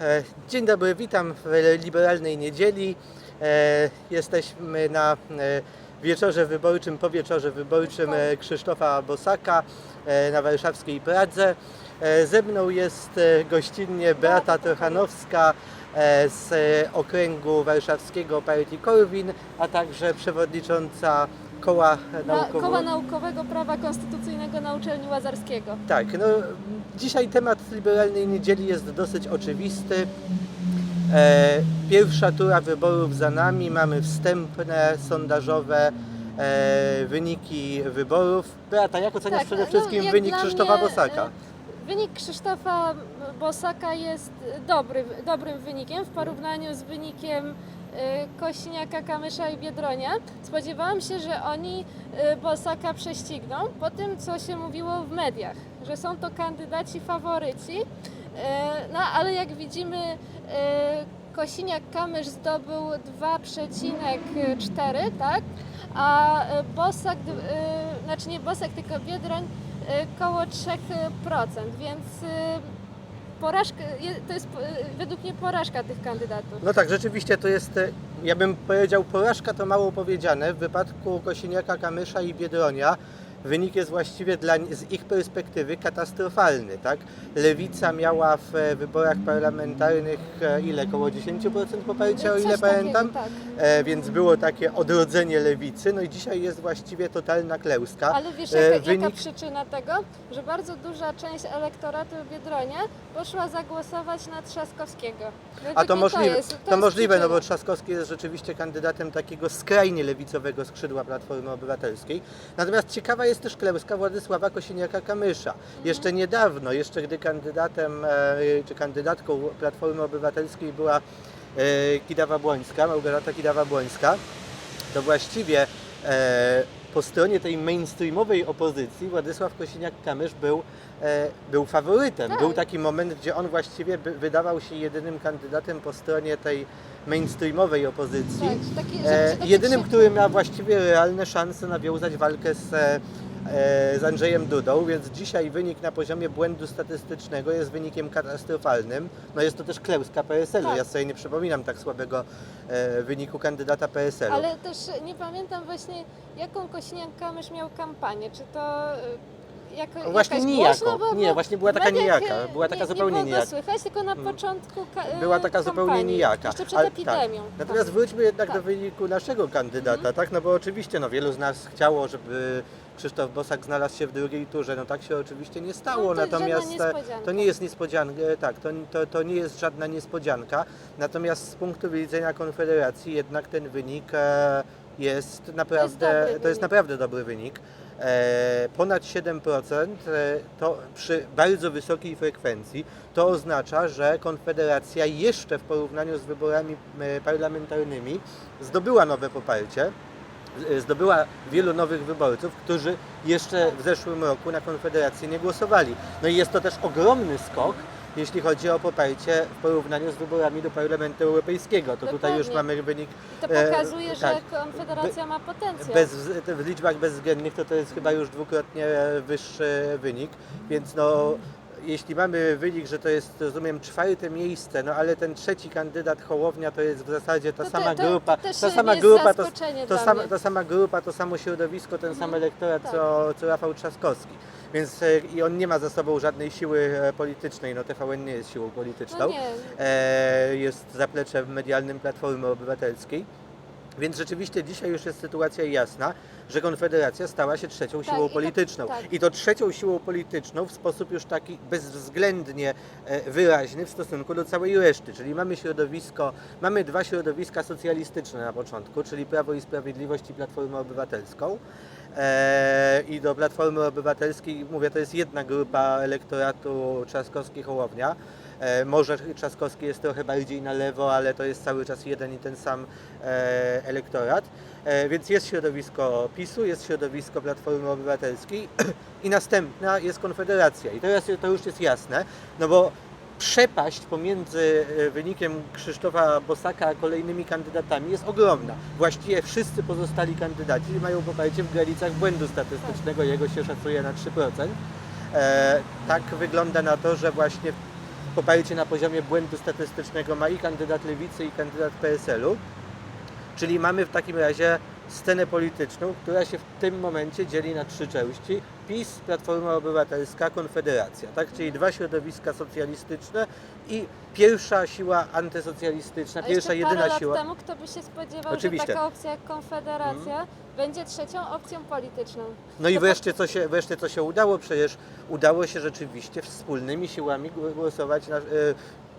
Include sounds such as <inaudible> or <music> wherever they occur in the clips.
E, Dzień dobry, witam w liberalnej niedzieli. E, Jesteśmy na e, wieczorze wyborczym, po wieczorze wyborczym Krzysztofa Bosaka na warszawskiej Pradze. Ze mną jest gościnnie Beata Trochanowska z okręgu warszawskiego partii Korwin, a także przewodnicząca koła Na, naukowego. Koła Naukowego Prawa Konstytucyjnego na Uczelni Łazarskiego. Tak, no dzisiaj temat liberalnej niedzieli jest dosyć oczywisty. E, pierwsza tura wyborów za nami, mamy wstępne, sondażowe e, wyniki wyborów. Beata, jak oceniasz przede no, wszystkim jak wynik Krzysztofa mnie, Bosaka? e, Wynik Krzysztofa Bosaka jest dobry, dobrym wynikiem w porównaniu z wynikiem Kośniaka, Kamysza i Biedronia. Spodziewałam się, że oni e, Bosaka prześcigną po tym, co się mówiło w mediach, że są to kandydaci faworyci. E, No ale jak widzimy, Kosiniak-Kamysz zdobył 2,4, tak? A Bosak, znaczy nie Bosak, tylko Biedroń koło 3%, więc porażka, to jest e, według mnie porażka tych kandydatów. No tak, rzeczywiście to jest, e, ja bym powiedział, porażka to mało powiedziane. W wypadku Kosiniaka, Kamysza i Biedronia wynik jest właściwie dla, z ich perspektywy katastrofalny. Tak? Lewica miała w e, wyborach parlamentarnych e, ile? Około 10% poparcia, o ile takiego, pamiętam. Tak. E, więc było takie odrodzenie lewicy, no i dzisiaj jest właściwie totalna klęska. Ale wiesz, E, jaka, jaka wynik- przyczyna tego? Że bardzo duża część elektoratu Biedronia poszła zagłosować na Trzaskowskiego. Według A to możliwe, jest, to, jest możliwe no bo Trzaskowski jest rzeczywiście kandydatem takiego skrajnie lewicowego skrzydła Platformy Obywatelskiej. Natomiast ciekawa jest też klęska Władysława Kosiniaka-Kamysza. Jeszcze niedawno, jeszcze gdy kandydatem e, czy kandydatką Platformy Obywatelskiej była e, Kidawa-Błońska, Małgorzata Kidawa-Błońska, to właściwie e, po stronie tej mainstreamowej opozycji Władysław Kosiniak-Kamysz był, e, był faworytem. Tak. Był taki moment, gdzie on właściwie wydawał się jedynym kandydatem po stronie tej mainstreamowej opozycji. Tak, taki, E, jedynym, krzyk- który miał właściwie realne szanse nawiązać walkę z, e, e, z Andrzejem Dudą, więc dzisiaj wynik na poziomie błędu statystycznego jest wynikiem katastrofalnym. No jest to też klęska PSL-u. Tak. Ja sobie nie przypominam tak słabego e, wyniku kandydata PSL-u. Ale też nie pamiętam właśnie, jaką Kośniak-Kamysz miał kampanię. Czy to jako, No właśnie nijako. głośna, bo- Nie, bo właśnie była taka mediach, nijaka. y, Była taka nie, zupełnie nie było nijaka. słychać, tylko na Mm. początku ka- y, Była taka zupełnie kampanii, nijaka. Jeszcze przed Ale- epidemią. Natomiast Tak. wróćmy jednak do Tak. wyniku naszego kandydata, tak? No bo oczywiście no, wielu z nas chciało, żeby Krzysztof Bosak znalazł się w drugiej turze. No tak się oczywiście nie stało, No, to natomiast e, niespodzianka. to nie jest niespodzianka, e, tak, to, to, to nie jest żadna niespodzianka. Natomiast z punktu widzenia Konfederacji jednak ten wynik e, jest naprawdę, to jest wynik. naprawdę dobry wynik. E, ponad 7% e, to przy bardzo wysokiej frekwencji to oznacza, że Konfederacja jeszcze w porównaniu z wyborami e, parlamentarnymi zdobyła nowe poparcie. Zdobyła wielu nowych wyborców, którzy jeszcze w zeszłym roku na Konfederację nie głosowali. No i jest to też ogromny skok, jeśli chodzi o poparcie w porównaniu z wyborami do Parlamentu Europejskiego. To tutaj już Dokładnie. mamy wynik To e, pokazuje, że tak. Konfederacja ma potencjał. bez, w liczbach bezwzględnych to to jest chyba już dwukrotnie wyższy wynik, więc no jeśli mamy wynik, że to jest rozumiem czwarte miejsce, no ale ten trzeci kandydat Hołownia to jest w zasadzie ta To- sama to- grupa, to ta sama grupa, to, ta sama grupa, to samo środowisko, ten sam Mhm. elektorat Tak. co, co Rafał Trzaskowski. Więc e, i on nie ma za sobą żadnej siły e, politycznej, no TVN nie jest siłą polityczną. No nie, e, jest zapleczem medialnym Platformy Obywatelskiej. Więc rzeczywiście dzisiaj już jest sytuacja jasna, że Konfederacja stała się trzecią Tak, siłą i to- polityczną. tak. I to trzecią siłą polityczną w sposób już taki bezwzględnie e, wyraźny w stosunku do całej reszty. Czyli mamy środowisko, mamy dwa środowiska socjalistyczne na początku, czyli Prawo i Sprawiedliwość i Platformę Obywatelską. E, I do Platformy Obywatelskiej, mówię, to jest jedna grupa elektoratu Trzaskowski-Hołownia. E, Może Trzaskowski jest trochę bardziej na lewo, ale to jest cały czas jeden i ten sam e, elektorat. E, Więc jest środowisko PiSu, jest środowisko Platformy Obywatelskiej <clears throat> i następna jest Konfederacja. I teraz to już jest jasne, no bo przepaść pomiędzy wynikiem Krzysztofa Bosaka a kolejnymi kandydatami jest ogromna. Właściwie wszyscy pozostali kandydaci mają poparcie w granicach błędu statystycznego, jego się szacuje na 3%. E, tak wygląda na to, że właśnie poparcie na poziomie błędu statystycznego ma i kandydat Lewicy, i kandydat PSL-u. Czyli mamy w takim razie scenę polityczną, która się w tym momencie dzieli na trzy części. PiS, Platforma Obywatelska, Konfederacja, tak? Czyli dwa środowiska socjalistyczne i pierwsza siła antysocjalistyczna, A pierwsza parę jedyna lat siła. temu kto by się spodziewał, Oczywiście. że taka opcja jak Konfederacja będzie trzecią opcją polityczną. No i To wreszcie co, się, wreszcie co się udało, przecież udało się rzeczywiście wspólnymi siłami gł- głosować, na, e,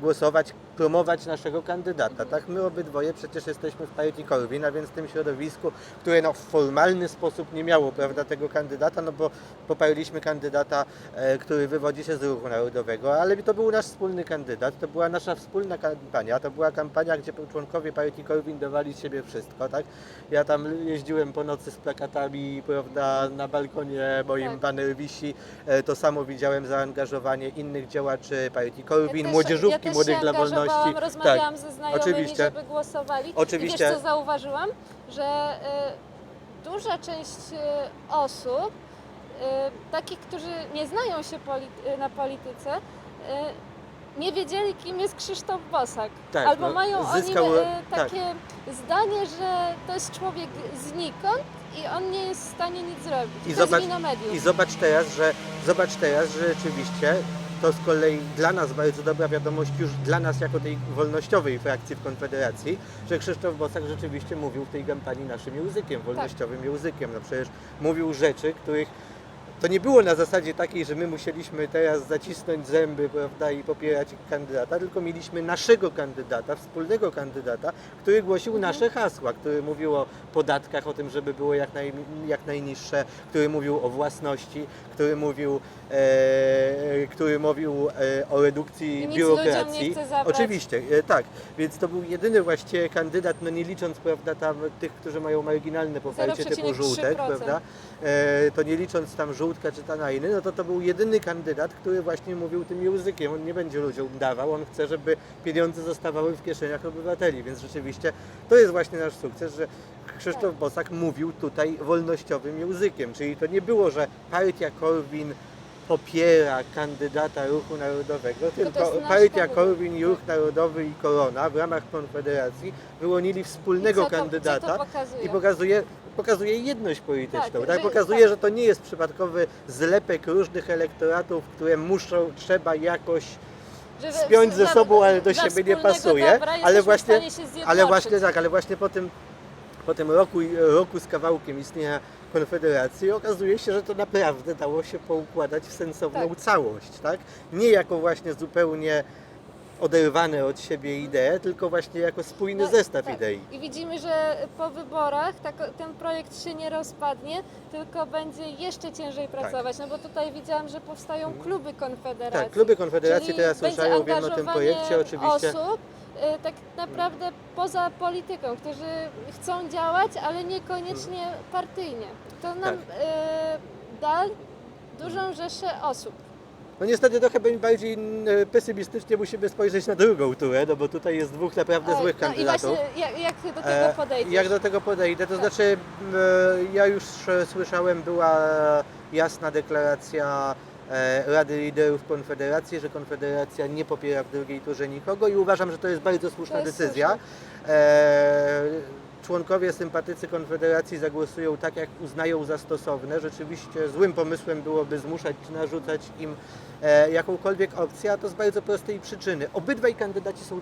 głosować, promować naszego kandydata. Tak, my obydwoje przecież jesteśmy w partii Korwin, a więc w tym środowisku, które no, w formalny sposób nie miało prawda, tego kandydata, no bo poparliśmy kandydata, e, który wywodzi się z ruchu narodowego, ale to był nasz wspólny kandydat, to była nasza wspólna kampania, to była kampania, gdzie członkowie partii Korwin dawali z siebie wszystko, tak? Ja tam jeździłem po nocy z plakatami, prawda, na balkonie moim Tak. baner wisi. E, To samo widziałem zaangażowanie innych działaczy partii Korwin, też- młodzieżówki, ja Młodych dla Wolności. Tak, rozmawiałam ze znajomymi, oczywiście. żeby głosowali. Oczywiście. I wiesz co zauważyłam? Że y, duża część y, osób, y, takich, którzy nie znają się polity- na polityce, y, nie wiedzieli, kim jest Krzysztof Bosak. Tak, Albo no, mają zyskał- o nim y, tak. takie zdanie, że to jest człowiek znikąd i on nie jest w stanie nic zrobić. I to zobacz-. I zobacz teraz, że zobacz teraz, że rzeczywiście to z kolei dla nas bardzo dobra wiadomość już dla nas jako tej wolnościowej frakcji w Konfederacji, że Krzysztof Bosak rzeczywiście mówił w tej kampanii naszym językiem, wolnościowym językiem. No przecież mówił rzeczy, których to nie było na zasadzie takiej, że my musieliśmy teraz zacisnąć zęby prawda, i popierać kandydata, tylko mieliśmy naszego kandydata, wspólnego kandydata, który głosił Mhm. nasze hasła, który mówił o podatkach, o tym, żeby było jak, naj, jak najniższe, który mówił o własności, który mówił, e, który mówił e, o redukcji I nic ludziom biurokracji. nie chce zabrać. Oczywiście, e, tak. Więc to był jedyny właściwie kandydat, no nie licząc prawda, tam tych, którzy mają marginalne poparcie typu 0,3%. żółtek, prawda? E, to nie licząc tam żółtka czy Tanajny, no to to był jedyny kandydat, który właśnie mówił tym językiem. On nie będzie ludziom dawał, on chce, żeby pieniądze zostawały w kieszeniach obywateli, więc rzeczywiście to jest właśnie nasz sukces, że Krzysztof Bosak mówił tutaj wolnościowym językiem, czyli to nie było, że partia Korwin popiera kandydata Ruchu Narodowego, tylko nasz partia. Korwin, Ruch Narodowy i Korona w ramach Konfederacji wyłonili wspólnego I to, kandydata i pokazuje, pokazuje jedność polityczną. Tak, Tak, że- pokazuje, tak. że to nie jest przypadkowy zlepek różnych elektoratów, które muszą, trzeba jakoś Że spiąć ze sobą, ale do siebie nie pasuje. dobra Ale właśnie, ale właśnie tak, ale właśnie po tym, po tym roku, roku z kawałkiem istnienia Konfederacji okazuje się, że to naprawdę dało się poukładać w sensowną Tak. całość, tak? Nie jako właśnie zupełnie oderwane od siebie idee, tylko właśnie jako spójny No, zestaw tak. idei. I widzimy, że po wyborach tak, ten projekt się nie rozpadnie, tylko będzie jeszcze ciężej pracować. No bo tutaj widziałam, że powstają kluby Konfederacji. Tak, kluby Konfederacji Czyli teraz ruszają, wiem o tym projekcie oczywiście. osób y, tak naprawdę poza polityką, którzy chcą działać, ale niekoniecznie partyjnie. To nam Tak. y, da dużą rzeszę osób. No niestety trochę bardziej mm, pesymistycznie musimy spojrzeć na drugą turę, no bo tutaj jest dwóch naprawdę złych no i kandydatów. właśnie jak, jak do tego E, podejdziesz? Jak do tego podejdę? To Tak. znaczy, m, ja już e, słyszałem, była jasna deklaracja e, Rady Liderów Konfederacji, że Konfederacja nie popiera w drugiej turze nikogo i uważam, że to jest bardzo słuszna jest decyzja. E, Członkowie, sympatycy Konfederacji zagłosują tak, jak uznają za stosowne. Rzeczywiście złym pomysłem byłoby zmuszać czy narzucać im e, jakąkolwiek opcję, a to z bardzo prostej przyczyny. Obydwaj kandydaci, są, e,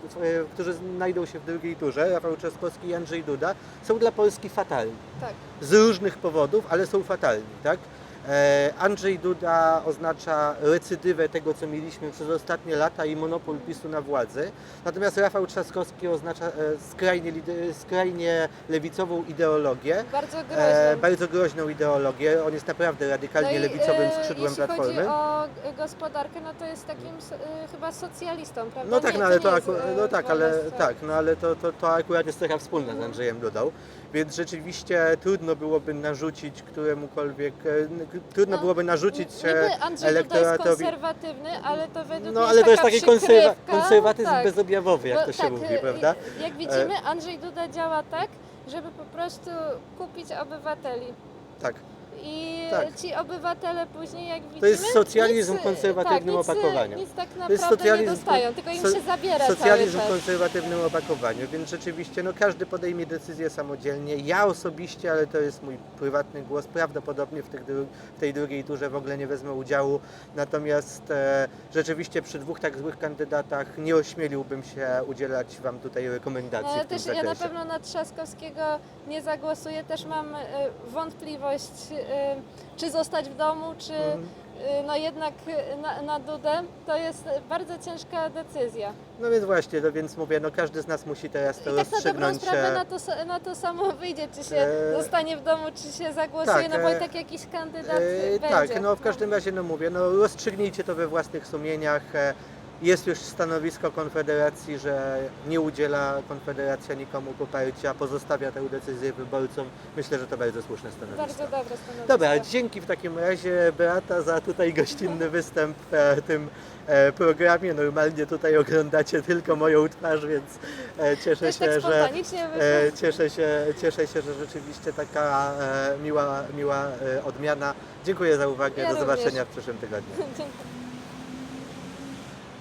którzy znajdą się w drugiej turze, Rafał Trzaskowski i Andrzej Duda, są dla Polski fatalni. Tak. Z różnych powodów, ale są fatalni, tak? E, Andrzej Duda oznacza recydywę tego, co mieliśmy przez ostatnie lata i monopol PiSu na władzy. Natomiast Rafał Trzaskowski oznacza e, skrajnie, skrajnie lewicową ideologię. Bardzo groźną. E, bardzo groźną ideologię. On jest naprawdę radykalnie No i, lewicowym e, skrzydłem jeśli Platformy. chodzi o gospodarkę, no to jest takim e, chyba socjalistą, prawda? No tak, Nie, no ale nie to, jest, e, no tak, ale tak, no ale to, to, to akurat jest cecha wspólna z Andrzejem Dudą. Więc rzeczywiście trudno byłoby narzucić któremukolwiek, e, trudno No, byłoby narzucić Niby e, Andrzej Duda jest elektoratowi- konserwatywny, ale to według No mnie ale to jest taki konserwa- konserwatyzm tak. bezobjawowy, jak Bo to się tak, mówi, e, prawda? Jak widzimy, Andrzej Duda działa tak, żeby po prostu kupić obywateli. Tak. I Tak. ci obywatele później, jak widzimy... To jest socjalizm nic, konserwatywnym tak, nic, opakowaniu. Nic tak naprawdę nie dostają, tylko im so- się zabiera Socjalizm w cały czas. konserwatywnym opakowaniu, więc rzeczywiście no, każdy podejmie decyzję samodzielnie. Ja osobiście, ale to jest mój prywatny głos, prawdopodobnie w, tych, dru- w tej drugiej turze w ogóle nie wezmę udziału. Natomiast e, rzeczywiście przy dwóch tak złych kandydatach nie ośmieliłbym się udzielać Wam tutaj rekomendacji ale w tym też ja na zakresie. pewno na Trzaskowskiego nie zagłosuję. Też mam e, wątpliwość, czy zostać w domu, czy Mhm. e, no jednak na, na Dudę. To jest bardzo ciężka decyzja. No więc właśnie, no więc mówię, no każdy z nas musi teraz to I tak na dobrą rozstrzygnąć. sprawę e, na to, na to samo <laughs> wyjdzie, czy się E, zostanie w domu, czy się zagłosuje, tak, no bo e, i tak jakiś kandydat E, będzie. tak, no w każdym razie no mówię, no rozstrzygnijcie to we własnych sumieniach. E, Jest już stanowisko Konfederacji, że nie udziela Konfederacja nikomu poparcia, pozostawia tę decyzję wyborcom. Myślę, że to bardzo słuszne stanowisko. Bardzo dobre stanowisko. Dobra, dzięki w takim razie Beata za tutaj gościnny <laughs> występ w tym e, programie. Normalnie tutaj oglądacie tylko moją twarz, więc e, cieszę Też tak się, że spontanicznie wyszło. E, cieszę, się, cieszę się, że rzeczywiście taka e, miła, miła e, odmiana. Dziękuję za uwagę. Ja Do również. zobaczenia w przyszłym tygodniu. <laughs> <laughs>